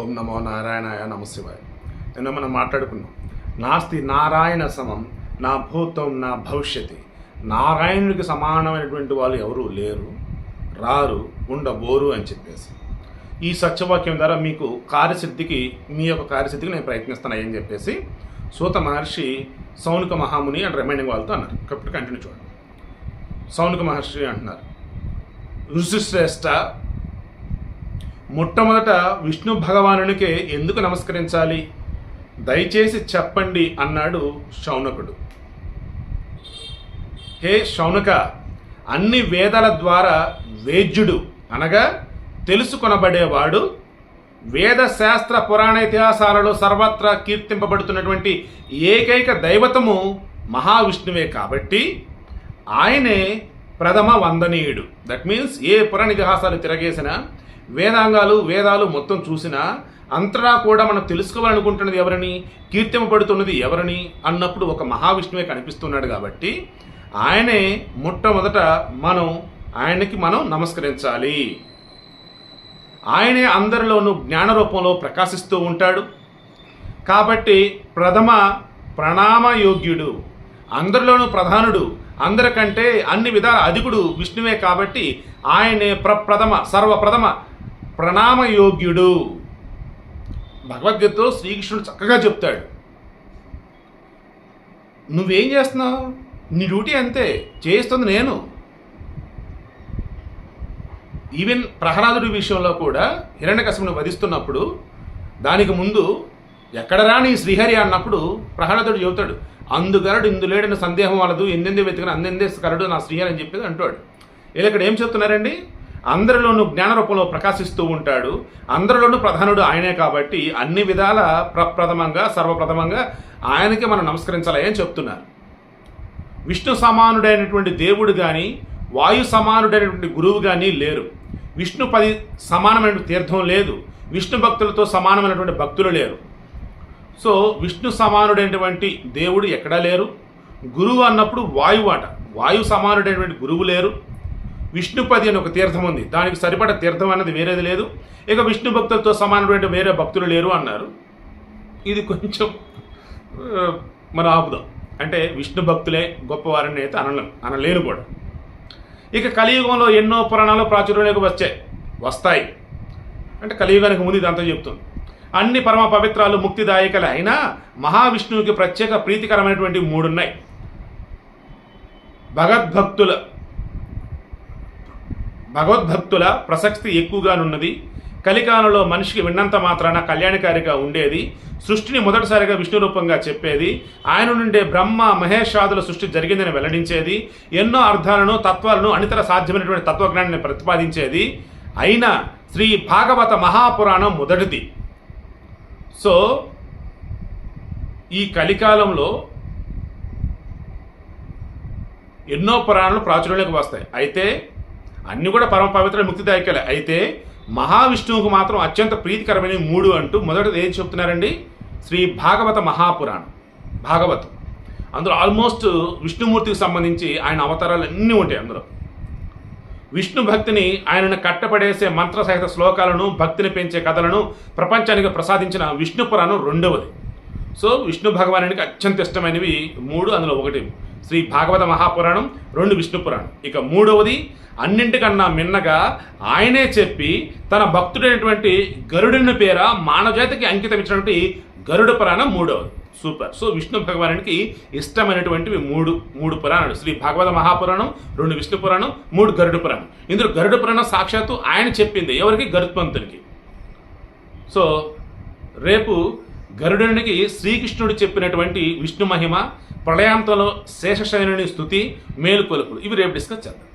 ఓం నమో నారాయణాయ నమశివాయ. నిన్న మనం మాట్లాడుకున్నాం నాస్తి నారాయణ సమం నా భూతం నా భవిష్యతి. నారాయణుడికి సమానమైనటువంటి వాళ్ళు ఎవరూ లేరు రారు ఉండబోరు అని చెప్పేసి. ఈ సత్యవాక్యం ద్వారా మీకు కార్యసిద్ధికి మీ యొక్క కార్యసిద్ధికి నేను ప్రయత్నిస్తాను అని చెప్పేసి సూత మహర్షి సౌనిక మహాముని అండ్ రిమైండింగ్ వాళ్ళతో అన్నారు. కాబట్టి కంటిన్యూ చూడండి. సౌనిక మహర్షి అంటున్నారు ఋషిశ్రేష్ఠ మొట్టమొదట విష్ణు భగవానునికే ఎందుకు నమస్కరించాలి? దయచేసి చెప్పండి అన్నాడు శౌనకుడు. హే శౌనక అన్ని వేదాల ద్వారా వేద్యుడు అనగా తెలుసుకొనబడేవాడు వేద శాస్త్ర పురాణ ఇతిహాసాలలో సర్వత్రా కీర్తింపబడుతున్నటువంటి ఏకైక దైవతము మహావిష్ణువే కాబట్టి ఆయనే ప్రథమ వందనీయుడు. దట్ మీన్స్ ఏ పురాణ ఇతిహాసాలు తిరగేసినా వేదాంగాలు వేదాలు మొత్తం చూసినా అంతటా కూడా మనం తెలుసుకోవాలనుకుంటున్నది ఎవరని? కీర్తింపబడుతున్నది ఎవరని? అన్నప్పుడు ఒక మహావిష్ణువే కనిపిస్తున్నాడు కాబట్టి ఆయనే మొట్టమొదట మనం ఆయనకి మనం నమస్కరించాలి. ఆయనే అందరిలోనూ జ్ఞాన రూపంలో ప్రకాశిస్తూ ఉంటాడు. కాబట్టి ప్రథమ ప్రణామయోగ్యుడు అందరిలోనూ ప్రధానుడు అందరికంటే అన్ని విధాల అధికుడు విష్ణువే కాబట్టి ఆయనే ప్రప్రథమ సర్వప్రథమ ప్రణామయోగ్యుడు. భగవద్గీతలో శ్రీకృష్ణుడు చక్కగా చెప్తాడు. నువ్వేం చేస్తున్నావు? నీ డ్యూటీ అంతే. చేస్తుంది నేను. ఈవెన్ ప్రహ్లాదుడి విషయంలో కూడా హిరణ్యకశమును వధిస్తున్నప్పుడు దానికి ముందు ఎక్కడ రాని శ్రీహరి? అన్నప్పుడు ప్రహ్లాదుడు చెబుతాడు. అందుగరడు ఇందులేడని సందేహం వాళ్ళదు. ఎందెంది వెతికిన అందెందే కరడు నా శ్రీహరి అని చెప్పేది అంటాడు. వీళ్ళు ఇక్కడ ఏం చెప్తున్నారండి? అందరిలోనూ జ్ఞాన రూపంలో ప్రకాశిస్తూ ఉంటాడు. అందరిలోనూ ప్రధానుడు ఆయనే కాబట్టి అన్ని విధాల ప్రప్రథమంగా సర్వప్రథమంగా ఆయనకి మనం నమస్కరించాలి అని చెప్తున్నారు. విష్ణు సమానుడైనటువంటి దేవుడు కానీ వాయు సమానుడైనటువంటి గురువు కానీ లేరు. విష్ణు పది సమానమైన తీర్థం లేదు. విష్ణు భక్తులతో సమానమైనటువంటి భక్తులు లేరు. సో విష్ణు సమానుడైనటువంటి దేవుడు ఎక్కడా లేరు. గురువు అన్నప్పుడు వాయువు అట. వాయు సమానుడైనటువంటి గురువు లేరు. విష్ణుపది అని ఒక తీర్థం ఉంది. దానికి సరిపడ తీర్థం అన్నది వేరేది లేదు. ఇక విష్ణు భక్తులతో సమానమైన వేరే భక్తులు లేరు అన్నారు. ఇది కొంచెం మనం మన ఆపుదాం. అంటే విష్ణు భక్తులే గొప్పవారని అయితే అనలేం అనలేను కూడా. ఇక కలియుగంలో ఎన్నో పురాణాలు ప్రాచుర్యంలోకి వచ్చాయి. వస్తాయి. అంటే కలియుగానికి ముందు ఇదంతా చెప్తుంది. అన్ని పరమ పవిత్రాలు ముక్తిదాయకలు అయినా మహావిష్ణువుకి ప్రత్యేక ప్రీతికరమైనటువంటి మూడు ఉన్నాయి భగవద్భక్తుల ప్రసక్తి ఎక్కువగానున్నది. కలికాలంలో మనిషికి విన్నంత మాత్రాన కళ్యాణకారిగా ఉండేది. సృష్టిని మొదటిసారిగా విష్ణు రూపంగా చెప్పేది. ఆయన నుండే బ్రహ్మ మహేషాదుల సృష్టి జరిగిందని వెల్లడించేది. ఎన్నో అర్థాలను తత్వాలను అనితర సాధ్యమైనటువంటి తత్వజ్ఞానాన్ని ప్రతిపాదించేది. అయినా శ్రీ భాగవత మహాపురాణం మొదటిది. సో ఈ కలికాలంలో ఎన్నో పురాణాలు ప్రాచుర్యంలోకి వస్తాయి. అయితే అన్నీ కూడా పరమ పవిత్ర ముక్తిదాయకలే. అయితే మహావిష్ణువుకు మాత్రం అత్యంత ప్రీతికరమైన మూడు అంటూ మొదటిది ఏం చెప్తున్నారండి? శ్రీ భాగవత మహాపురాణం. భాగవతం. అందులో ఆల్మోస్ట్ విష్ణుమూర్తికి సంబంధించి ఆయన అవతారాలు అన్నీ ఉంటాయి అందులో. విష్ణు భక్తిని ఆయనను కట్టపడేసే మంత్ర సహిత శ్లోకాలను భక్తిని పెంచే కథలను ప్రపంచానికి ప్రసాదించిన విష్ణు పురాణం రెండవది. సో విష్ణు భగవానునికి అత్యంత ఇష్టమైనవి మూడు అందులో ఒకటి. శ్రీ భాగవత మహాపురాణం రెండు విష్ణు పురాణం. ఇక మూడవది అన్నింటికన్నా మిన్నగా ఆయనే చెప్పి తన భక్తుడైనటువంటి గరుడుని పేర మానవజాతికి అంకితం ఇచ్చినటువంటి గరుడ పురాణం మూడవది. సూపర్. సో విష్ణు భగవానుడికి ఇష్టమైనటువంటివి మూడు మూడు పురాణాలు. శ్రీ భాగవత మహాపురాణం రెండు విష్ణు పురాణం మూడు గరుడ పురాణం. ఇందులో గరుడ పురాణం సాక్షాత్తు ఆయన చెప్పింది. ఎవరికి? గరుత్మంతునికి. సో రేపు గరుడునికి శ్రీకృష్ణుడు చెప్పినటువంటి విష్ణు మహిమ ప్రళయాంతంలో శేషశయనుని స్థుతి మేలుకొలుపులు ఇవి రేపు డిస్కస్ చేద్దాం.